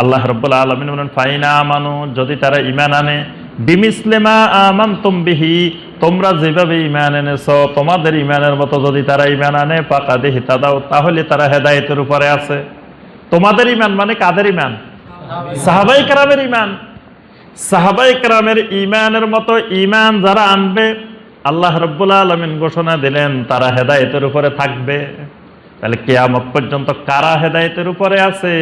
আল্লাহ রব্বুল আলমিন বলেন ফাইনা আমানু যদি তারা ইমান আনে বিমিসলেমা আমান তুমবিহি তোমরা যেভাবে ইমান এনেছো তোমাদের ইমানের মতো যদি তারা ইমান আনে পাকাদে হিতা দাও তাহলে তারা হেদায়েতের উপরে আছে। তোমাদের ইমান মানে কাদের ইমান সাহাবাই কারামের ইমান সাহাবাই কারামের ইমানের মতো ইমান যারা আনবে আল্লাহ রব্বুল আলমিন ঘোষণা দিলেন তারা হেদায়েতের উপরে থাকবে। তাহলে কেয়ামত পর্যন্ত কারা হেদায়েতের উপরে আছে?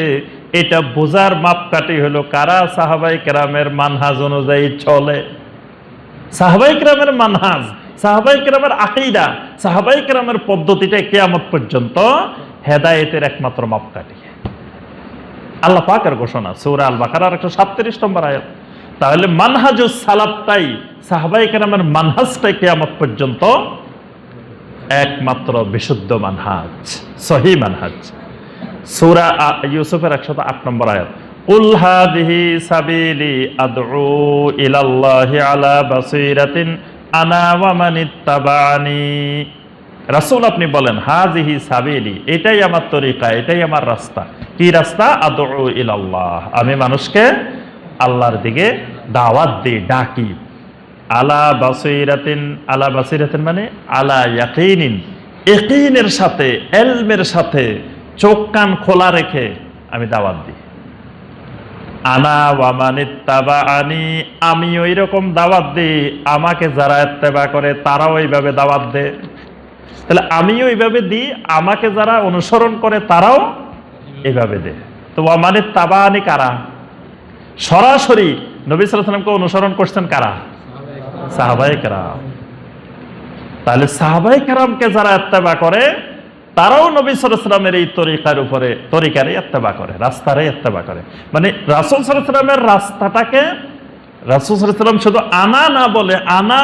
এটা বোঝার মাপকাঠি হলো কারা সাহাবাই কেরামের মানহাজ অনুযায়ী চলে? সাহাবাই কেরামের মানহাজ, সাহাবাই কেরামের আকিদা, সাহাবাই কেরামের পদ্ধতিটা কেয়ামত পর্যন্ত হেদায়েতের একমাত্র মাপকাঠি। আল্লাহ পাকের ঘোষণা, সৌরা আল বাকার একশো সাতত্রিশ নম্বর আয়াত। তাহলে মানহাজুস সালাবটাই সাহাবাই কেরামের মানহাজটাই কেয়ামত পর্যন্ত একমাত্র বিশুদ্ধ মানহাজ, সহি মানহাজ। সূরা ইউসুফের একশত আট নম্বর আয়াত ইলাল্লাহি আলা বাসিরাতিন আনা ওয়া মান ইত্তাবানি রাসূল আপনি বলেন, হাজিহি সাবিলি, এটাই আমার তরিকা, এটাই আমার রাস্তা। কি রাস্তা? আদউ ইলাল্লাহ। আমি মানুষকে আল্লাহর দিকে দাওয়াত দিই, ডাকি আলা বাসিরাতিন আলা বাসিরাতিন মানে আলা ইয়াকিনিন। ইয়াকিনের সাথে, এলমের সাথে চোখ কান খোলা রেখে আমি দাওয়াত দিই। আনা ওয়ামানিত্তাবা আনি আমি ওই রকম দাওয়াত দিই, আমাকে যারা ইত্তেবা করে তারাও ওইভাবে দাওয়াত দেয়। তাহলে আমিও এইভাবে দিই, আমাকে যারা অনুসরণ করে তারাও এইভাবে দেয়। তো ওয়ামানিত্তাবা আনি কারা? সরাসরি নবী সাল্লামকে অনুসরণ করছেন কারা? তাহলে সাহাবাই যারা করে, তারাও নবী এই তরিকার উপরে করে করে। মানে রাসুল রাস্তাটাকে রাসুল শুধু আনা না বলে, আনা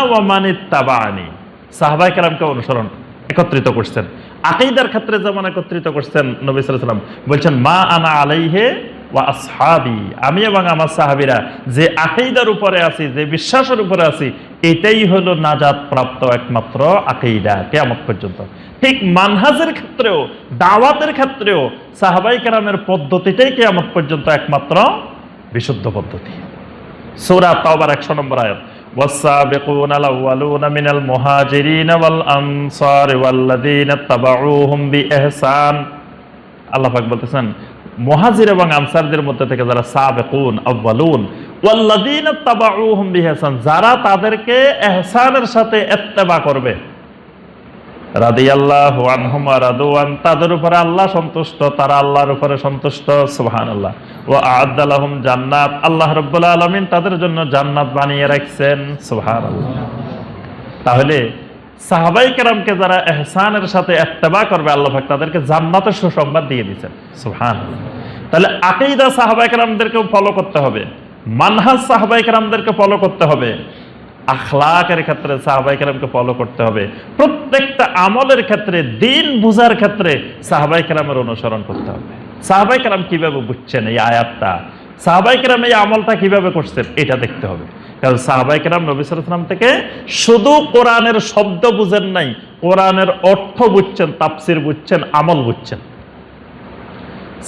সাহাবাই অনুসরণ একত্রিত করছেন। আকিদার ক্ষেত্রে যেমন একত্রিত করছেন নবী সাল্লাম বলছেন, মা আনা আলাইহে ওয়া আসহাবি। আমি এবং আমার সাহাবিরা যে আকিদার উপরে আছি, যে বিশ্বাসের উপরে আছি এটাই হলো নাজাত প্রাপ্ত একমাত্র আকিদা কেয়ামত পর্যন্ত ঠিক মানহাজের ক্ষেত্রেও দাওয়াতের ক্ষেত্রেও সাহাবাই কেরামের পদ্ধতিটাই কেয়ামত পর্যন্ত একমাত্র বিশুদ্ধ পদ্ধতি সূরা তাওবার 100 নম্বর আয়াত والسابقون الأولون من المهاجرين والأنصار والذين اتبعوهم بإحسان আল্লাহ পাক বলতেছেন মুহাজির এবং আনসারদের মধ্যে থেকে যারা সাবেকুন আউয়ালুন ওয়াল্লাযীনা তাবাউহুম বিইহসান যারা তাদেরকে ইহসানের সাথে ইত্তেবা করবে। রাদিয়াল্লাহু আনহুম ওয়া রাদওয়ান তাদের উপরে আল্লাহ সন্তুষ্ট, তারা আল্লাহর উপরে সন্তুষ্ট, সুবহানাল্লাহ। ওয়া আ'আদ্দা লাহুম জান্নাত, আল্লাহ রাব্বুল আলামিন তাদের জন্য জান্নাত বানিয়ে রাখছেন, সুবহানাল্লাহ। তাহলে সাহাবাই কেরামকে যারা এহসানের সাথে এত্তেবা করবে, আল্লাহ পাক তাদেরকে জান্নাতের সুসংবাদ দিয়ে দিচ্ছেন সুবহান তাহলে আকিদা সাহাবাই কেরামদেরকেও ফলো করতে হবে। মানহাজ সাহাবাই কেরামদেরকে ফলো করতে হবে। আখলাকের ক্ষেত্রে সাহাবাই কেরামকে ফলো করতে হবে। প্রত্যেকটা আমলের ক্ষেত্রে, দিন বুঝার ক্ষেত্রে সাহাবাই কেরামের অনুসরণ করতে হবে। সাহাবাই কেরাম কীভাবে বুঝছেন এই আয়াতটা? সাহাবাই কেরাম এই আমলটা কীভাবে করছেন? এটা দেখতে হবে। কারণ সাহাবাই কেরাম নবী সালাম থেকে শুধু কোরআনের শব্দ বুঝেন নাই, কোরআনের অর্থ বুঝছেন, তাফসির বুঝছেন, আমল বুঝছেন।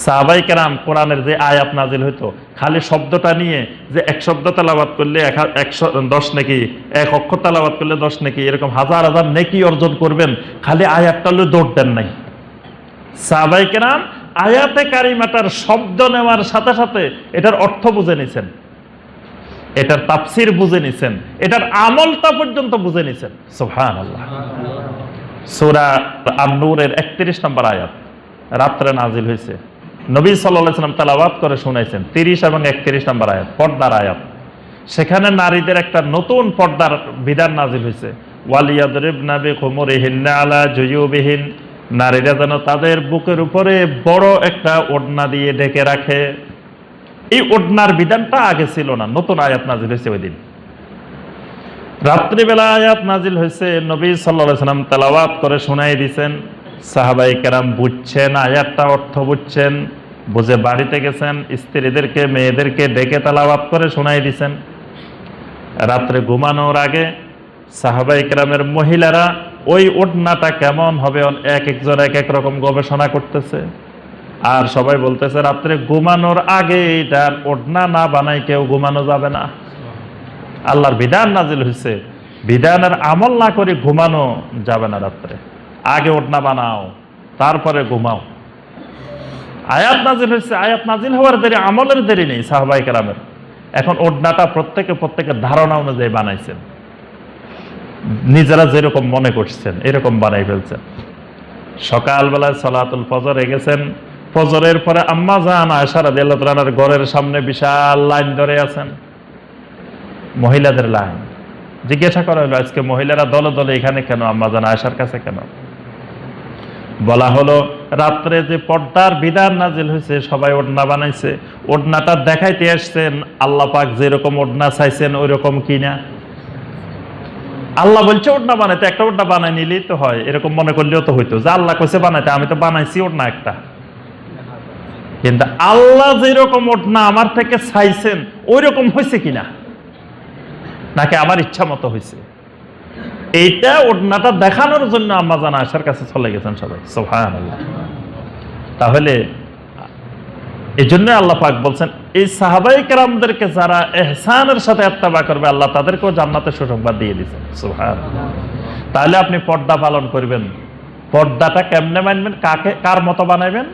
সাহাবাই কেরাম কোরআনের যে আয়াত নাজিল হইতো, খালি শব্দটা নিয়ে যে এক শব্দ তালাবাদ করলে এক একশো দশ নাকি, এক অক্ষর তালাবাদ করলে দশ নাকি, এরকম হাজার হাজার নেকি অর্জন করবেন, খালি আয়াতটা হলে দৌড় দেন নাই। সাহাবাই কেরাম আয়াতে কারিমাটার শব্দ নেওয়ার সাথে সাথে এটার অর্থ বুঝে নিছেন। এটার তাপসির বুঝে নিছেন। এটার আমলটা পর্যন্ত বুঝে নিছেন। আল্লাহ সুরা আন্নুরের একত্রিশ নম্বর আয়াত রাত্রে নাজিল হয়েছে নবী সাল্লাহ সাল্লাম তালাবাদ করে শুনাইছেন, তিরিশ এবং একত্রিশ নম্বর আয়াত, পর্দার আয়াত। সেখানে নারীদের একটা নতুন পর্দার বিধান নাজিল হয়েছে ওয়ালিয়াদরিবনা বিখুমুরিহিন্না আলা জুয়ুবিহিন। নারীরা যেন তাদের বুকের উপরে বড় একটা ওড়না দিয়ে ঢেকে রাখে। এই ওড়নার বিধানটা আগে ছিল না, নতুন আয়াত নাজিল হয়েছে ওই দিন। রাত্রিবেলা আয়াত নাজিল হয়েছে নবী সাল্লাহ সাল্লাম তেলাওয়াত করে শোনাই দিছেন। সাহাবাই কেরাম বুঝছেন, আয়াতটা অর্থ বুঝছেন। বুঝে বাড়িতে গেছেন, স্ত্রীদেরকে, মেয়েদেরকে ডেকে তেলাওয়াত করে শোনাই দিছেন। রাত্রে ঘুমানোর আগে সাহাবাই কেরামের মহিলারা ওই ওড়নাটা কেমন হবে এক একজন এক এক রকম গবেষণা করতেছে। আর সবাই বলতেছে, রাত্রে ঘুমানোর আগে এটার ওড়না না বানাই কেউ ঘুমানো যাবে না। আল্লাহর বিধান নাজিল হয়েছে বিধানের আমল না করে ঘুমানো যাবে না রাত্রে। আগে ওড়না বানাও, তারপরে ঘুমাও। আয়াত নাজিল হয়েছে, আয়াত নাজিল হওয়ার দেরি আমলের দেরি নেই সাহবাই কেরামের। এখন ওড়নাটা প্রত্যেকে প্রত্যেকের ধারণা অনুযায়ী বানাইছেন। নিজেরা যেরকম মনে করছেন, এরকম বানাই ফেলছেন। সকালবেলায় সলাতুল ফজর গেছেন ফজরের পরে আম্মা জান আয়সার আল্লাহ ঘরের সামনে বিশাল লাইন ধরে আছেন। মহিলাদের লাইন। জিজ্ঞাসা করা হলো, আজকে মহিলারা দলে দলে এখানে কেন, আম্মা জান আয়সার কাছে কেন? বলা হলো, রাত্রে যে পর্দার বিধান নাজিল হয়েছে, সবাই ওড়না বানাইছে। ওড়নাটা দেখাইতে আসছেন, আল্লাহ পাক যেরকম ওড়না চাইছেন ওই রকম কিনা। আল্লাহ বলছে ওড়না বানাইতে, একটা ওড়না বানাই নিলেই তো হয়, এরকম মনে করলেও তো হইতো। যে আল্লাহ কইছে বানাইতে, আমি তো বানাইছি ওড়না একটা। কিন্তু আল্লাহ যেরকম ওড়না আমার থেকে চাইছেন ওই রকম হয়েছে কিনা? নাকি আমার ইচ্ছা মতো হয়েছে এইটা ওড়নাটা দেখানোর জন্য আম্মা জানা আসার কাছে চলে গেছেন সবাই। সোহান তাহলে এই জন্য আল্লাহ পাক বলছেন, এই সাহাবাই কেরামদেরকে যারা এহসানের সাথে আত্মাবা করবে, আল্লাহ তাদেরকেও জান্নাতের সুসংবাদ দিয়ে দিচ্ছেন সোহান তাহলে আপনি পর্দা পালন করবেন। পর্দাটা কেমনে মানবেন? কাকে, কার মতো বানাইবেন?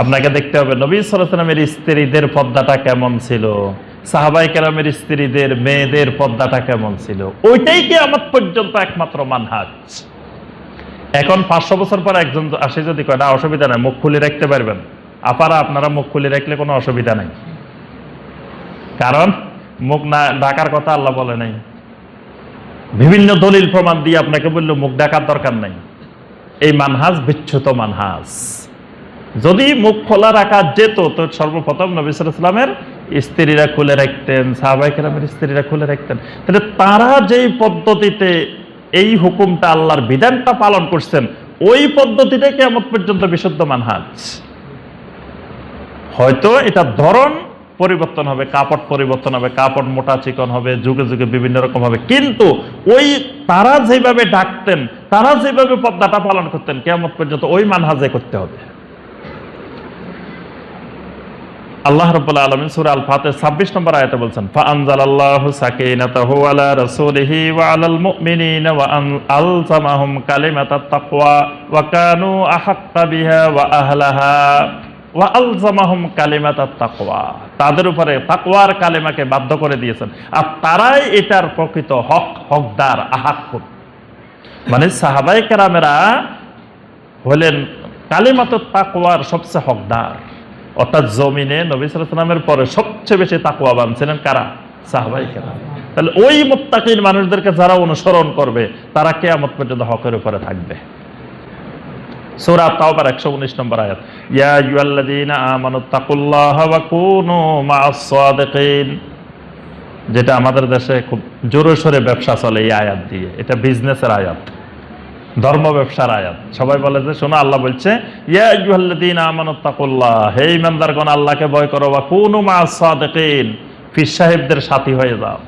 আপনাকে দেখতে হবে, নবী সালামের স্ত্রীদের পর্দাটা কেমন ছিল? সাহাবাই কেরামের স্ত্রীদের, মেয়েদের পদ্মাটা কেমন ছিল? ওইটাই কি আমার পর্যন্ত একমাত্র মানহাজ? এখন পাঁচশো বছর পর একজন আসে যদি কয়, না, অসুবিধা নাই, মুখ খুলে রাখতে পারবেন। আপারা, আপনারা মুখ খুলে রাখলে কোনো অসুবিধা নাই। কারণ মুখ না, ডাকার কথা আল্লাহ বলে নাই। বিভিন্ন দলিল প্রমাণ দিয়ে আপনাকে বলল, মুখ ডাকার দরকার নাই। এই মানহাজ বিচ্ছুত মানহাজ। যদি মুখ খোলা রাখা যেত, তো সর্বপ্রথম নবী সালামের স্ত্রীরা খুলে রাখতেন সাহাবাই কেরামের স্ত্রীরা খুলে রাখতেন। তাহলে তারা যেই পদ্ধতিতে এই হুকুমটা আল্লাহর বিধানটা পালন করছেন, ওই পদ্ধতিটা কেমন পর্যন্ত বিশুদ্ধ মানহাজ। হয়তো এটা ধরন পরিবর্তন হবে, কাপড় পরিবর্তন হবে, কাপড় মোটা চিকন হবে, যুগে যুগে বিভিন্ন রকম হবে। কিন্তু ওই তারা যেভাবে ডাকতেন, তারা যেভাবে পদ্মাটা পালন করতেন কেমন পর্যন্ত ওই মানহাজে করতে হবে। আল্লাহ রাব্বুল আলামিন সূরা আল ফাতির 26 নম্বর আয়াতে বলছেন, ফাআনজালাল্লাহু সাকিনাতাহু আলা রাসূলিহি ওয়া আলাল মুমিনিনা ওয়া আলজামাহুম কালিমাতাত তাকওয়া ওয়া কানু আহাক্কা বিহা ওয়া আহলাহা ওয়া আলজামাহুম কালিমাতাত তাকওয়া। তাদের উপরে তাকওয়ার কালেমাকে বাধ্য করে দিয়েছেন। আর তারাই এটার প্রকৃত হক, হকদার আহাক্ক মানে সাহাবায়ে কেরামেরা হলেন কালিমাতুত তাকওয়ার সবচেয়ে হকদার। অর্থাৎ জমিনে নবী সালামের পরে সবচেয়ে বেশি তাকুয়াবান ছিলেন কারা? সাহবাই কেরাম। তাহলে ওই মোত্তাকির মানুষদেরকে যারা অনুসরণ করবে, তারা কেয়ামত পর্যন্ত হকের উপরে থাকবে। তাওবার 119 নম্বর আয়াত। ইয়া কুনু যেটা আমাদের দেশে খুব জোরে সোরে ব্যবসা চলে এই আয়াত দিয়ে। এটা বিজনেসের আয়াত। ধর্ম ব্যবসার আয়াত। সবাই বলে যে, শোনো, আল্লাহ বলছে, ইয়া আইয়ুহাল্লাযীনা আমানু তাকুল্লাহ হে ঈমানদারগণ, আল্লাহকে ভয় করো, ওয়া কুনু সাদিকিন, পীর সাহেবদের সাথী হয়ে যাও।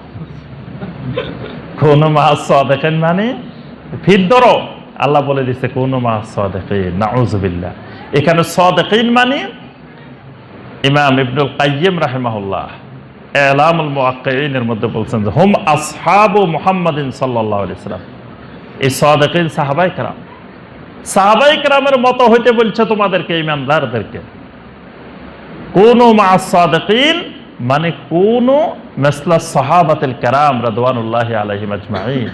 কুনু মা'আস সাদিকিন মানে ফির ধরো। আল্লাহ বলে দিচ্ছে কোন মা সাদেকিন নাউজুবিল্লাহ এখানে সাদেকিন মানে ইমাম ইবনুল কাইয়িম রাহিমাহুল্লাহ, এলামুল মুআক্কিনের মধ্যে বলছেন যে, হুম আসহাবু মুহাম্মাদিন আলাইহি সাল্লাম এই সদাকিন সাহাবাই কারাম। সাহাবাই কারামের মতো হইতে বলছে তোমাদেরকে ইমানদারদেরকে কোন মা সাদাকিন মানে কোন মেসলা সাহাবাতিল কারাম রাদওয়ানুল্লাহ আলহিম আজমাই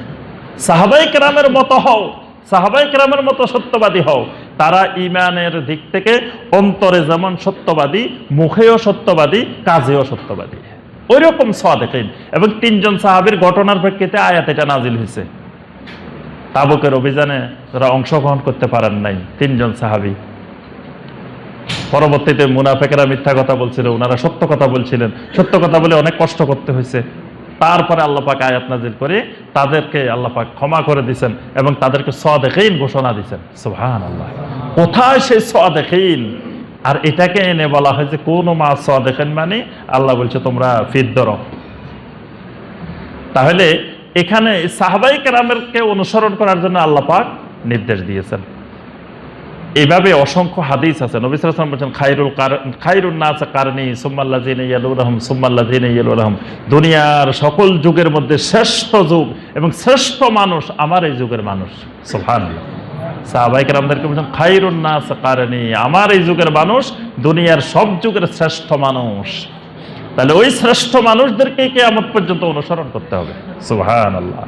সাহাবাই কারামের মতো হও, সাহাবাই কারামের মতো সত্যবাদী হও। তারা ইমানের দিক থেকে অন্তরে যেমন সত্যবাদী, মুখেও সত্যবাদী, কাজেও সত্যবাদী। ওই রকম সাদেকিন। এবং তিনজন সাহাবির ঘটনার প্রেক্ষিতে আয়াত এটা নাজিল হয়েছে তাবুকের অভিযানে যারা অংশগ্রহণ করতে পারেন নাই, তিনজন সাহাবি। পরবর্তীতে মুনাফেকেরা মিথ্যা কথা বলছিল ওনারা সত্য কথা বলছিলেন। সত্য কথা বলে অনেক কষ্ট করতে হয়েছে। তারপরে আল্লাপাক আয়াত নাজিল করে তাদেরকে আল্লাপাক ক্ষমা করে দিছেন এবং তাদেরকে সদেখিন ঘোষণা দিছেন। সুহান আল্লাহ কোথায় সেই সদেখিন আর এটাকে এনে বলা হয় যে কোন মা সদেখিন মানে আল্লাহ বলছে তোমরা ফিদ্দর তাহলে এখানে সাহাবাই কেরামেরকে অনুসরণ করার জন্য আল্লাপাক নির্দেশ দিয়েছেন। এভাবে অসংখ্য হাদিস আছে। নবী ওয়াসাল্লাম বলছেন, খায়রুল কার- খায়রুন নাস কারনি সুম্মাল্লাযিনা ইয়ালুনহুম সুম্মাল্লাযিনা ইয়ালুনহুম। দুনিয়ার সকল যুগের মধ্যে শ্রেষ্ঠ যুগ এবং শ্রেষ্ঠ মানুষ আমার এই যুগের মানুষ। সুবহানাল্লাহ। সাহাবাইকে আমাদেরকে বলছেন, খায়রুন নাস কারনি আমার এই যুগের মানুষ দুনিয়ার সব যুগের শ্রেষ্ঠ মানুষ। তাহলে ওই শ্রেষ্ঠ মানুষদেরকে কেয়ামত পর্যন্ত অনুসরণ করতে হবে। সুবহানাল্লাহ।